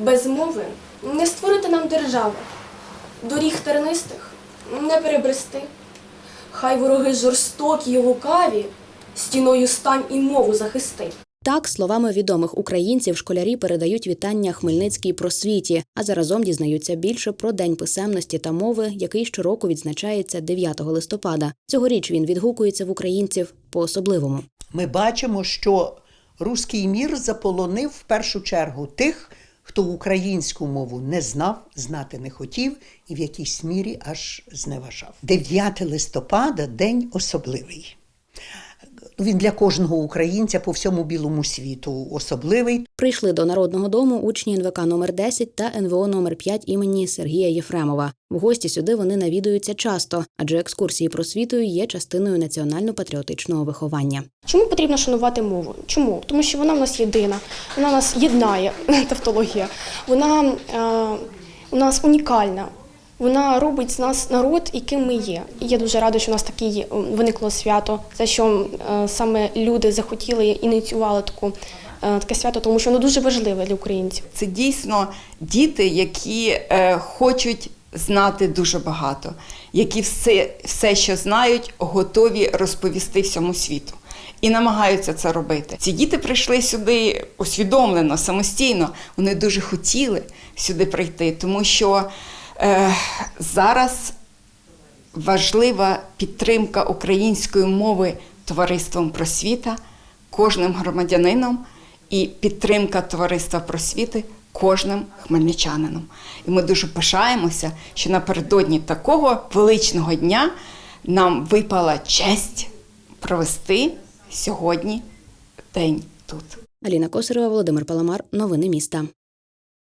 Без мови не створити нам держави, доріг тернистих не перебрести. Хай вороги жорстокі й лукаві, стіною стань і мову захисти. Так, словами відомих українців, школярі передають вітання Хмельницькій просвіті, а заразом дізнаються більше про День писемності та мови, який щороку відзначається 9 листопада. Цьогоріч він відгукується в українців по-особливому. Ми бачимо, що руський мір заполонив в першу чергу тих, хто українську мову не знав, знати не хотів і в якійсь мірі аж зневажав. 9 листопада день особливий. Він для кожного українця по всьому білому світу особливий. Прийшли до народного дому учні НВК номер 10 та НВО номер 5 імені Сергія Єфремова. В гості сюди вони навідуються часто, адже екскурсії просвітою є частиною національно-патріотичного виховання. Чому потрібно шанувати мову? Чому? Тому що вона в нас єдина, вона нас єднає, тавтологія. Вона е, у нас унікальна. Вона робить з нас народ, яким ми є. І я дуже рада, що у нас таке виникло свято. Це що е, саме люди захотіли ініціювали таку, е, таке свято, тому що воно дуже важливе для українців. Це дійсно діти, які е, хочуть знати дуже багато, які все, все, що знають, готові розповісти всьому світу. І намагаються це робити. Ці діти прийшли сюди усвідомлено, самостійно. Вони дуже хотіли сюди прийти, тому що зараз важлива підтримка української мови товариством просвіта, кожним громадянином і підтримка товариства просвіти кожним хмельничанином. І ми дуже пишаємося, що напередодні такого величного дня нам випала честь провести сьогодні день тут. Аліна Косарева, Володимир Паламар. Новини міста.